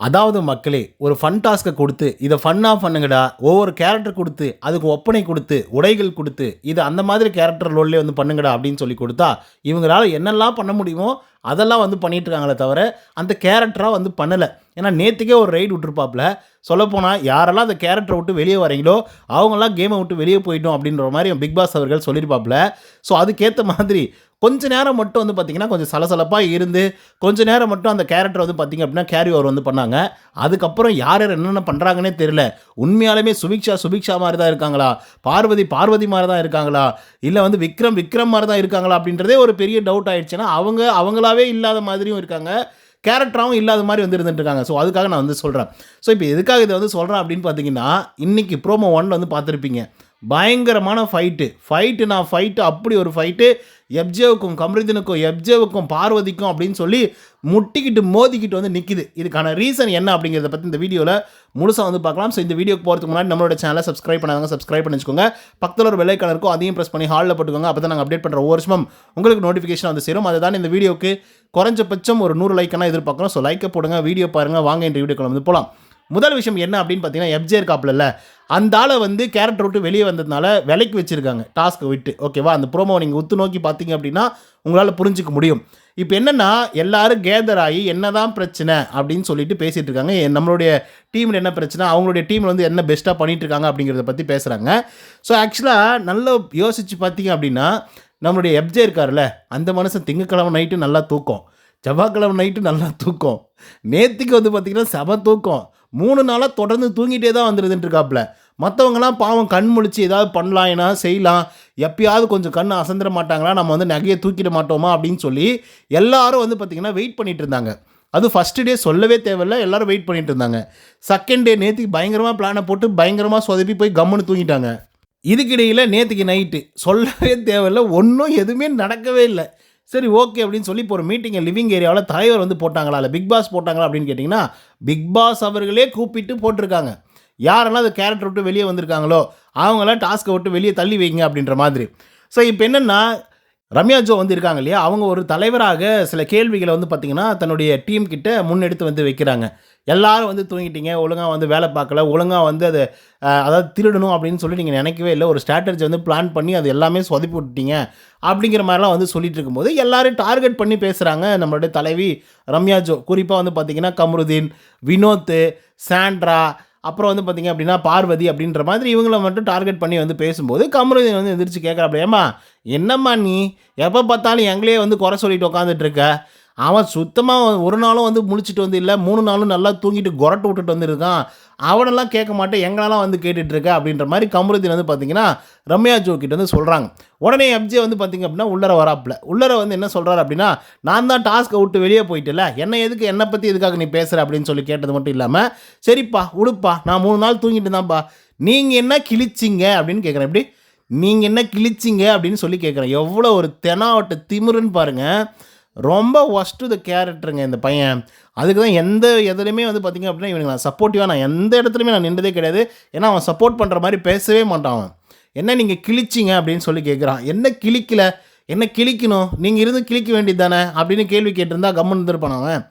அதாவது மக்களே ஒரு ஃபன் டாஸ்க்கை கொடுத்து இதை ஃபன்னாக பண்ணுங்கடா ஒவ்வொரு கேரக்டர் கொடுத்து அதுக்கு ஒப்பனை கொடுத்து உடைகள் கொடுத்து இது அந்த மாதிரி கேரக்டர் ரோல்லே வந்து பண்ணுங்கடா அப்படின்னு சொல்லி கொடுத்தா இவங்களால என்னெல்லாம் பண்ண முடியுமோ அதெல்லாம் வந்து பண்ணிகிட்ருக்காங்களே தவிர அந்த கேரக்டராக வந்து பண்ணலை. ஏன்னா நேற்றுக்கே ஒரு ரைடு விட்டுருப்பாப்புல சொல்லப்போனால் யாரெல்லாம் அந்த கேரக்டரை விட்டு வெளியே வரீங்களோ அவங்களாம் கேமை விட்டு வெளியே போயிட்டோம் அப்படின்ற மாதிரி பிக் பாஸ் அவர்கள் சொல்லியிருப்பாப்புல ஸோ அதுக்கேற்ற மாதிரி கொஞ்ச நேரம் மட்டும் வந்து பார்த்திங்கன்னா கொஞ்சம் சலசலப்பாக இருந்து கொஞ்ச நேரம் மட்டும் அந்த கேரக்டர் வந்து பார்த்திங்க அப்படின்னா கேரி ஓவர் வந்து பண்ணாங்க. அதுக்கப்புறம் யார் யார் என்னென்ன பண்ணுறாங்கன்னே தெரியல. உண்மையாலுமே சுபிக்ஷா சுபிக்ஷா மாதிரி தான் இருக்காங்களா? பார்வதி பார்வதி மாதிரி தான் இருக்காங்களா? இல்லை வந்து விக்ரம் விக்ரம் மாதிரி தான் இருக்காங்களா அப்படின்றதே ஒரு பெரிய டவுட் ஆயிடுச்சுன்னா அவங்க அவங்களாவே இல்லாத மாதிரியும் இருக்காங்க. கேரக்டராகவும் இல்லாத மாதிரி வந்து இருந்துட்டுருக்காங்க ஸோ அதுக்காக நான் வந்து சொல்கிறேன் ஸோ இப்போ எதுக்காக இதை வந்து சொல்கிறேன் அப்படின்னு பார்த்தீங்கன்னா இன்றைக்கி ப்ரோமோ ஒன் வந்து பார்த்துருப்பீங்க. பயங்கரமான ஃபைட்டு ஃபைட்டு நான் ஃபைட்டு அப்படி ஒரு ஃபைட்டு எப்ஜேவுக்கும் கமரிதனுக்கும் எப்ஜேவுக்கும் பார்வதிக்கும் அப்படின்னு சொல்லி முட்டிக்கிட்டு மோதிக்கிட்டு வந்து நிற்கிது இதுக்கான ரீசன் என்ன அப்படிங்கிறத பற்றி இந்த வீடியோவில் முழுசாக வந்து பார்க்கலாம். ஸோ இந்த வீடியோக்கு போகிறதுக்கு முன்னாடி நம்மளோட சேனலை சப்ஸ்கிரைப் பண்ணாங்க சப்ஸ்கிரைப் பண்ணி வச்சுக்கோங்க பக்கத்தில் ஒரு வெள்ளைக்கான இருக்கும் அதையும் ப்ரெஸ் பண்ணி ஹாலில் போட்டுக்கோங்க. அப்போ தான் நாங்கள் அப்டேட் பண்ணுற ஒவ்வொரு வருஷமும் உங்களுக்கு நோட்டிஃபிகேஷன் வந்து சேரும். அதுதான் இந்த வீடியோக்கு குறைஞ்சபட்சம் ஒரு நூறு லைக்கெல்லாம் எதிர்பார்க்குறோம். ஸோ லைக்கை போடுங்க வீடியோ பாருங்கள் வாங்க இந்த வீடியோக்கு வந்து போகலாம் முதல் விஷயம் என்ன அப்படின்னு பார்த்தீங்கன்னா எப்ஜே இருக்காப்புல அந்த ஆளை வந்து கேரக்டர் விட்டு வெளியே வந்ததுனால விலைக்கு வச்சுருக்காங்க. டாஸ்க்கை விட்டு. ஓகேவா அந்த ப்ரோமோவை நீங்கள் உத்து நோக்கி பார்த்தீங்க அப்படின்னா உங்களால் புரிஞ்சிக்க முடியும். இப்போ என்னென்னா எல்லாரும் கேதர் ஆகி என்ன தான் பிரச்சனை அப்படின்னு சொல்லிட்டு பேசிகிட்டு இருக்காங்க. நம்மளுடைய டீமில் என்ன பிரச்சனை? அவங்களுடைய டீமில் வந்து என்ன பெஸ்ட்டாக பண்ணிகிட்டு இருக்காங்க அப்படிங்கிறத பற்றி பேசுகிறாங்க ஸோ ஆக்சுவலாக நல்லா யோசித்து பார்த்தீங்க அப்படின்னா நம்மளுடைய எப்ஜே இருக்கார்ல அந்த மனுஷன் திங்கக்கிழமை நைட்டு நல்லா தூக்கம். செவ்வாய்க்கிழமை நைட்டு நல்லா தூக்கம். நேற்றுக்கு வந்து பார்த்திங்கன்னா செம தூக்கம். மூணு நாளாக தொடர்ந்து தூங்கிட்டே தான் வந்துடுதுன்ட்டுருக்காப்புல மற்றவங்களாம் பாவம் கண் முழிச்சு ஏதாவது பண்ணலாம் ஏன்னா செய்யலாம். எப்பயாவது கொஞ்சம் கண் அசந்திர மாட்டாங்களா? நம்ம வந்து நகையை தூக்கிட மாட்டோமா? அப்படின்னு சொல்லி எல்லாரும் வந்து பார்த்திங்கன்னா வெயிட் பண்ணிட்டு இருந்தாங்க. அது ஃபஸ்ட்டு டே சொல்லவே தேவையில்ல. எல்லாரும் வெயிட் பண்ணிகிட்டு இருந்தாங்க. செகண்ட் டே நேற்றுக்கு பயங்கரமாக பிளானை போட்டு பயங்கரமாக சொதப்பி போய் கம்முன்னு தூங்கிட்டாங்க. இதுக்கிடையில் நேற்றுக்கு நைட்டு சொல்லவே தேவையில்லை. ஒன்றும் எதுவுமே நடக்கவே இல்லை. சரி ஓகே அப்படின்னு சொல்லி இப்போ ஒரு மீட்டிங்கை லிவிங் ஏரியாவில் தலைவர் வந்து போட்டாங்களா இல்லை பிக் பாஸ் போட்டாங்களா அப்படின்னு கேட்டிங்கன்னா பிக் பாஸ் அவர்களே கூப்பிட்டு போட்டிருக்காங்க. யாரெல்லாம் அது கேரக்டர் விட்டு வெளியே வந்திருக்காங்களோ அவங்களாம் டாஸ்க்கை விட்டு வெளியே தள்ளி வைங்க அப்படின்ற மாதிரி. ஸோ இப்போ என்னென்னா ரம்யா ஜோ வந்து இருக்காங்க இல்லையா? அவங்க ஒரு தலைவராக சில கேள்விகளை வந்து பார்த்திங்கன்னா தன்னுடைய டீம் கிட்ட முன்னெடுத்து வந்து வைக்கிறாங்க. எல்லாரும் வந்து தூங்கிட்டீங்க ஒழுங்காக வந்து வேலை பார்க்கல ஒழுங்காக வந்து அதை அதாவது திருடணும் அப்படின்னு சொல்லி நீங்கள் நினைக்கவே இல்லை. ஒரு ஸ்ட்ராட்டஜி வந்து பிளான் பண்ணி அது எல்லாமே சொதப்பி விட்டுட்டீங்க அப்படிங்கிற மாதிரிலாம் வந்து சொல்லிட்டு இருக்கும்போது எல்லாரும் டார்கெட் பண்ணி பேசுகிறாங்க நம்மளுடைய தலைவி ரம்யா ஜோ. குறிப்பாக வந்து பார்த்திங்கன்னா கமருதீன் வினோத் சாண்ட்ரா அப்புறம் வந்து பார்த்திங்க அப்படின்னா பார்வதி அப்படின்ற மாதிரி இவங்கள மட்டும் டார்கெட் பண்ணி வந்து பேசும்போது கமருதீன் வந்து எந்திரிச்சு கேட்குறாப்ல ஏம்மா என்னம்மா நீ? எப்போ பார்த்தாலும் எங்களே வந்து குறை சொல்லிட்டு உட்காந்துட்ருக்க அவன் சுத்தமாக ஒரு நாளும் வந்து முழிச்சிட்டு வந்து இல்லை மூணு நாளும் நல்லா தூங்கிட்டு குரட்டு விட்டுட்டு வந்துருக்கான். அவனெல்லாம் கேட்க மாட்டேன் எங்களெல்லாம் வந்து கேட்டுட்ருக்க அப்படின்ற மாதிரி கமருதீன் வந்து பார்த்தீங்கன்னா ரம்யா ஜோக்கிட்ட வந்து சொல்கிறாங்க உடனே எப்ஜே வந்து பார்த்தீங்க அப்படின்னா உள்ளர வராப்புல. உள்ளர வந்து என்ன சொல்கிறார் அப்படின்னா நான் தான் டாஸ்க்கை விட்டு வெளியே போயிட்டல என்ன எதுக்கு என்னை பற்றி எதுக்காக நீ பேசுகிற அப்படின்னு சொல்லி கேட்டது மட்டும் இல்லாமல் சரிப்பா உடுப்பா நான் மூணு நாள் தூங்கிட்டு தான்ப்பா நீங்கள் என்ன கிழிச்சிங்க? அப்படின்னு கேட்குறேன் எப்படி? நீங்கள் என்ன கிழிச்சிங்க? அப்படின்னு சொல்லி கேட்குறேன் எவ்வளோ ஒரு தெனாவட்ட திமிருன்னு பாருங்கள் ரொம்ப ஒஸ்ட்டு த கேரக்டருங்க இந்த பையன். அதுக்கு தான் எந்த எதுலையுமே வந்து பார்த்திங்க அப்படின்னா இவனுக்கு நான் சப்போர்ட்டிவாக நான் எந்த இடத்துலையுமே நான் நின்றதே கிடையாது. ஏன்னா அவன் சப்போர்ட் பண்ணுற மாதிரி பேசவே மாட்டான் அவன். என்ன நீங்கள் கிழிச்சிங்க அப்படின்னு சொல்லி கேட்குறான் என்ன கிழிக்கல? என்ன கிழிக்கணும்? நீங்கள் இருந்து கிழிக்க வேண்டியது தானே? அப்படின்னு கேள்வி கேட்டிருந்தா கம்முன்னு இருந்திருப்பான் அவன்.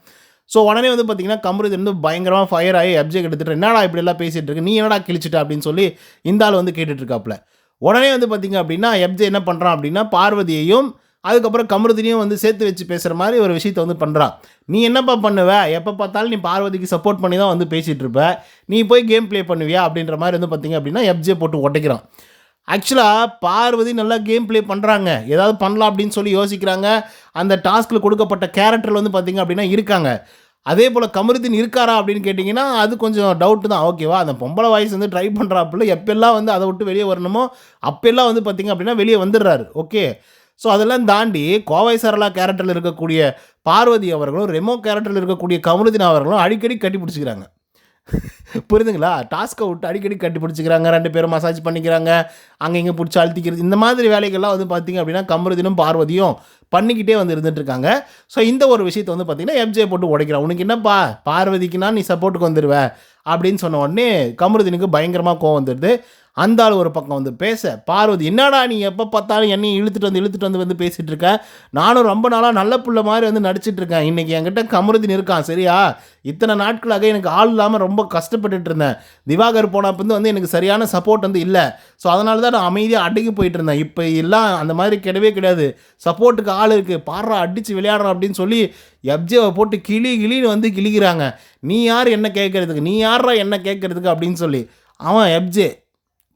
ஸோ உடனே வந்து பார்த்தீங்கன்னா கமருது வந்து பயங்கரமாக ஃபயர் ஆகி அப்ஜெக்ட் எடுத்துட்டு என்னடா இப்படி எல்லாம் பேசிகிட்டு இருக்கு? நீ என்னடா கிழிச்சிட்ட? அப்படின்னு சொல்லி இந்த ஆள் வந்து கேட்டுட்ருக்காப்புல உடனே வந்து பார்த்தீங்க அப்படின்னா எப்ஜே என்ன பண்ணுறான் அப்படின்னா பார்வதியையும் அதுக்கப்புறம் கமருதினியும் வந்து சேர்த்து வச்சு பேசுகிற மாதிரி ஒரு விஷயத்தை வந்து பண்ணுறான் நீ என்னப்பா பண்ணுவ? எப்போ பார்த்தாலும் நீ பார்வதிக்கு சப்போர்ட் பண்ணி தான் வந்து பேசிகிட்டு இருப்ப. நீ போய் கேம் ப்ளே பண்ணுவியா? அப்படின்ற மாதிரி வந்து பார்த்தீங்க அப்படின்னா எஃப்ஜே போட்டு உடைக்கிறான் ஆக்சுவலாக பார்வதி நல்லா கேம் ப்ளே பண்ணுறாங்க ஏதாவது பண்ணலாம் அப்படின்னு சொல்லி யோசிக்கிறாங்க. அந்த டாஸ்கில் கொடுக்கப்பட்ட கேரக்டரில் வந்து பார்த்தீங்க அப்படின்னா இருக்காங்க. அதே போல் கமருதீன் இருக்காரா அப்படின்னு கேட்டிங்கன்னா அது கொஞ்சம் டவுட்டு தான். ஓகேவா அந்த பொம்பளை வாய்ஸ் வந்து ட்ரை பண்ணுறாப்புல எப்பெல்லாம் வந்து அதை விட்டு வெளியே வரணுமோ அப்பெல்லாம் வந்து பார்த்திங்க அப்படின்னா வெளியே வந்துடுறாரு. ஓகே ஸோ அதெல்லாம் தாண்டி கோவை சரளா கேரக்டரில் இருக்கக்கூடிய பார்வதி அவர்களும் ரெமோ கேரக்டரில் இருக்கக்கூடிய கமருதீன் அவர்களும் அடிக்கடி கட்டி பிடிச்சிக்கிறாங்க. புரியுதுங்களா? டாஸ்க்கை விட்டு அடிக்கடி கட்டி பிடிச்சிக்கிறாங்க ரெண்டு பேரும் மசாஜ் பண்ணிக்கிறாங்க அங்கே இங்கே பிடிச்சி அழுத்திக்கிறது. இந்த மாதிரி வேலைகள்லாம் வந்து பார்த்திங்க அப்படின்னா கமருதினும் பார்வதியும் பண்ணிக்கிட்டே வந்து இருந்துட்டு இருக்காங்க ஸோ இந்த ஒரு விஷயத்தை வந்து பார்த்திங்கன்னா எம்ஜே போட்டு உடைக்கிறான். உனக்கு என்னப்பா? பார்வதிக்குனா நீ சப்போர்ட்டுக்கு வந்துடுவ அப்படின்னு சொன்ன உடனே கமருதினுக்கு பயங்கரமாக கோவம் வந்துடுது. அந்த ஆள் ஒரு பக்கம் வந்து பேச பார்வதி என்னடா நீ எப்போ பார்த்தாலும் என்னையும் இழுத்துட்டு வந்து இழுத்துட்டு வந்து வந்து பேசிகிட்டு இருக்க? நானும் ரொம்ப நாளாக நல்ல புள்ள மாதிரி வந்து நடிச்சிட்டு இருக்கேன். இன்றைக்கி என்கிட்ட கமருதீன் இருக்கான் சரியா? இத்தனை நாட்களாக எனக்கு ஆள் இல்லாமல் ரொம்ப கஷ்டப்பட்டுட்டு இருந்தேன். திவாகர் போனப்ப வந்து வந்து எனக்கு சரியான சப்போர்ட் வந்து இல்லை. ஸோ அதனால தான் நான் அமைதியாக அடங்கி போயிட்டு இருந்தேன். இப்போ எல்லாம் அந்த மாதிரி கிடையவே கிடையாது. சப்போர்ட்டுக்கு ஆள் இருக்குது பாடுறா அடித்து விளையாடுறோம் அப்படின்னு சொல்லி எப்ஜேவை போட்டு கிளி கிளின்னு வந்து கிளிக்கிறாங்க நீ யார் என்ன கேட்கறதுக்கு? நீ யாரா என்ன கேட்கறதுக்கு? அப்படின்னு சொல்லி அவன் எப்ஜே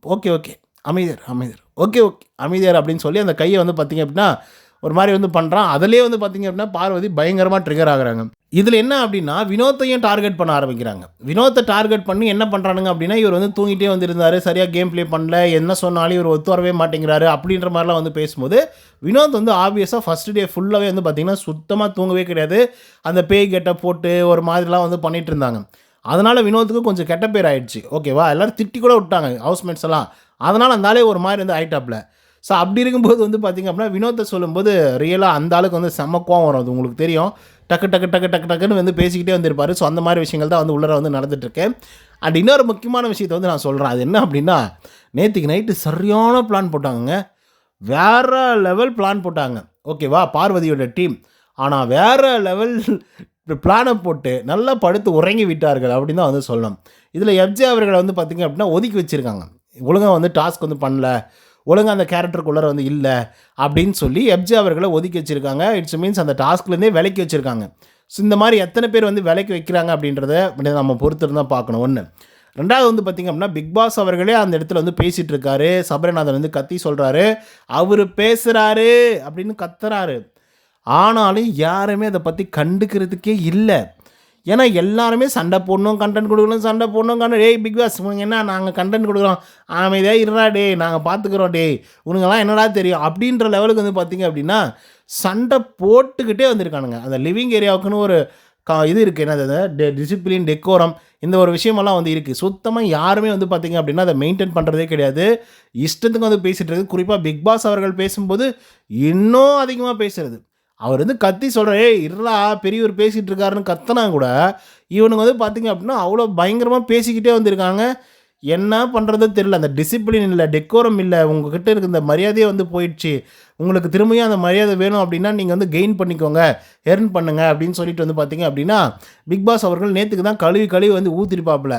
ஓகே ஓகே. அமைதியர் அமைதியர். Okay okay. அமைதியார் அப்படின்னு சொல்லி அந்த கையை வந்து பார்த்திங்க அப்படின்னா ஒரு மாதிரி வந்து பண்ணுறான் அதிலே வந்து பார்த்திங்க அப்படின்னா பார்வதி பயங்கரமாக ட்ரிகர் ஆகுறாங்க. இதில் என்ன அப்படின்னா வினோத்தையும் டார்கெட் பண்ண ஆரம்பிக்கிறாங்க. வினோத்தை டார்கெட் பண்ணி என்ன பண்ணுறானுங்க அப்படின்னா இவர் வந்து தூங்கிட்டே வந்திருந்தார் சரியாக கேம் ப்ளே பண்ணல. என்ன சொன்னாலும் இவர் ஒத்து வரவே மாட்டேங்கிறாரு அப்படின்ற மாதிரிலாம் வந்து பேசும்போது வினோத் வந்து ஆப்வியஸாக ஃபஸ்ட் டே ஃபுல்லாகவே வந்து பார்த்திங்கன்னா சுத்தமாக தூங்கவே கிடையாது. அந்த பேய் கெட்டை போட்டு ஒரு மாதிரிலாம் வந்து பண்ணிகிட்டு இருந்தாங்க. அதனால் வினோத்துக்கு கொஞ்சம் கெட்ட பேர் ஆயிடுச்சு. ஓகேவா எல்லோரும் திட்டி கூட விட்டாங்க ஹவுஸ்மேட்ஸ் எல்லாம். அதனால் அந்த ஆளே ஒரு மாதிரி வந்து ஆயிட்டாப்ல ஸோ அப்படி இருக்கும்போது வந்து பார்த்திங்க அப்படின்னா வினோத்தை சொல்லும்போது ரியலாக அந்த ஆளுக்கு வந்து செம்ம கோவம் வரும். அது உங்களுக்கு தெரியும். டக்கு டக்கு டக்கு டக்கு டக்குன்னு வந்து பேசிக்கிட்டே வந்திருப்பார். ஸோ அந்த மாதிரி விஷயங்கள் தான் வந்து உள்ளே வந்து நடந்துகிட்ருக்கு அண்ட் இன்னொரு முக்கியமான விஷயத்தை வந்து நான் சொல்கிறேன் அது என்ன அப்படின்னா நேற்றுக்கு நைட்டு சரியான பிளான் போட்டாங்க வேறு லெவல் பிளான் போட்டாங்க. ஓகேவா பார்வதியோட டீம் ஆனால் வேறு லெவல் பிளானை போட்டு நல்லா படுத்து உறங்கி விட்டார்கள் அப்படின்னு தான் வந்து சொல்லணும். இதில் எஃப்ஜே அவர்களை வந்து பார்த்திங்க அப்படின்னா ஒதுக்கி வச்சுருக்காங்க. ஒழுங்காக வந்து டாஸ்க் வந்து பண்ணல. ஒழுங்காக அந்த கேரக்டருக்குள்ளே வந்து இல்லை அப்படின்னு சொல்லி எப்ஜே அவர்களை ஒதுக்கி வச்சுருக்காங்க. இட்ஸ் மீன்ஸ் அந்த டாஸ்க்லேருந்தே விலைக்கு வச்சுருக்காங்க. ஸோ இந்த மாதிரி எத்தனை பேர் வந்து விலைக்கு வைக்கிறாங்க அப்படின்றத நம்ம பொறுத்து இருந்தால் பார்க்கணும். ஒன்று ரெண்டாவது வந்து பார்த்திங்க அப்படின்னா பிக் பாஸ் அவர்களே அந்த இடத்துல வந்து பேசிகிட்டு இருக்காரு. சபரிநாதன் வந்து கத்தி சொல்கிறாரு அவர் பேசுகிறாரு அப்படின்னு கத்துறாரு. ஆனாலும் யாருமே அதை பற்றி கண்டுக்கிறதுக்கே இல்லை. ஏன்னா எல்லாருமே சண்டை போடணும் கண்டென்ட் கொடுக்கணும் சண்டை போடணும் கண்டென்ட் ஏய் பிக் பாஸ் உனக்கு என்ன நாங்கள் கண்டென்ட் கொடுக்குறோம். அமைதியாக இருடா டே நாங்கள் பார்த்துக்குறோம் டே உனக்கெல்லாம் என்னடா தெரியும்? அப்படின்ற லெவலுக்கு வந்து பார்த்திங்க அப்படின்னா சண்டை போட்டுக்கிட்டே வந்திருக்கானுங்க. அந்த லிவிங் ஏரியாவுக்குன்னு ஒரு கா இது இருக்குது என்னது டெ டிசிப்ளின் டெக்கோரம் இந்த ஒரு விஷயமெல்லாம் வந்து இருக்குது சுத்தமாக யாருமே வந்து பார்த்திங்க அப்படின்னா அதை மெயின்டைன் பண்ணுறதே கிடையாது. இஷ்டத்துக்கு வந்து பேசிகிட்டு இருக்குது. குறிப்பாக பிக் பாஸ் அவர்கள் பேசும்போது இன்னும் அதிகமாக பேசுகிறது அவர் வந்து கத்தி சொல்கிற ஏய் இருடா பெரியவர் பேசிகிட்டு இருக்காருன்னு கத்தனா கூட இவனுங்க வந்து பார்த்திங்க அப்படின்னா அவ்வளோ பயங்கரமாக பேசிக்கிட்டே வந்திருக்காங்க. என்ன பண்ணுறது தெரியல. அந்த டிசிப்ளின் இல்லை டெக்கோரம் இல்லை உங்ககிட்ட இருக்க இந்த மரியாதையே வந்து போயிடுச்சு. உங்களுக்கு திரும்பியும் அந்த மரியாதை வேணும் அப்படின்னா நீங்கள் வந்து கெயின் பண்ணிக்கோங்க எர்ன் பண்ணுங்கள் அப்படின்னு சொல்லிட்டு வந்து பார்த்தீங்க அப்படின்னா பிக் பாஸ் அவர்கள் நேற்றுக்கு தான் கழுவி கழுவி வந்து ஊற்றிருப்பாப்புல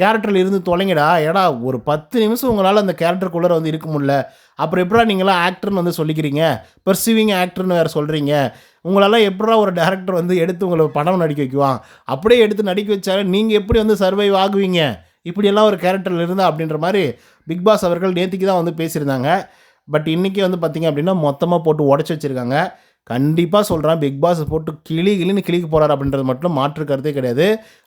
கேரக்டரில் இருந்து தொலைங்கடா ஏடா ஒரு பத்து நிமிஷம் உங்களால் அந்த கேரக்டருக்குள்ளே வந்து இருக்க முடியல. அப்புறம் எப்படா நீங்களாம் ஆக்டர்னு வந்து சொல்லிக்கிறீங்க? பெர்சிவிங் ஆக்டர்னு வேறு சொல்கிறீங்க உங்களால் எப்படா ஒரு டேரக்டர் வந்து எடுத்து உங்களை படம் நடிக்க வைக்குவான்? அப்படியே எடுத்து நடிக்க வச்சாலும் நீங்கள் எப்படி வந்து சர்வைவ் ஆகுவீங்க? இப்படியெல்லாம் ஒரு கேரக்டரில் இருந்தால் அப்படின்ற மாதிரி பிக் பாஸ் அவர்கள் நேற்றுக்கு தான் வந்து பேசியிருந்தாங்க. பட் இன்றைக்கி வந்து பார்த்திங்க அப்படின்னா மொத்தமாக போட்டு உடச்சி வச்சுருக்காங்க. கண்டிப்பாக சொல்கிறேன் பிக் பாஸ் போட்டு கிளி கிளின்னு கிளிக்கு போகிறார் அப்படின்றது மட்டும் மாற்று கருத்தே கிடையாது.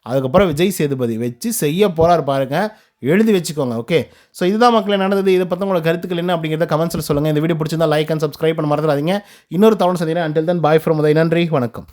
அதுக்கப்புறம் விஜய் சேதுபதி வச்சு செய்ய போகிறார் பாருங்கள் எழுதி வச்சுக்கோங்க ஓகே ஸோ இதுதான் மக்களே நடந்தது. இதை பற்றி உங்களோட கருத்துக்கள் என்ன அப்படிங்கிறத கமெண்ட்ஸில் சொல்லுங்கள் இந்த வீடியோ பிடிச்சிருந்தா லைக் அண்ட் சப்ஸ்கிரைப் பண்ண மறந்துடாதீங்க. இன்னொரு தவணை சந்திக்கிறேன். Until then bye from Uday. நன்றி. வணக்கம்.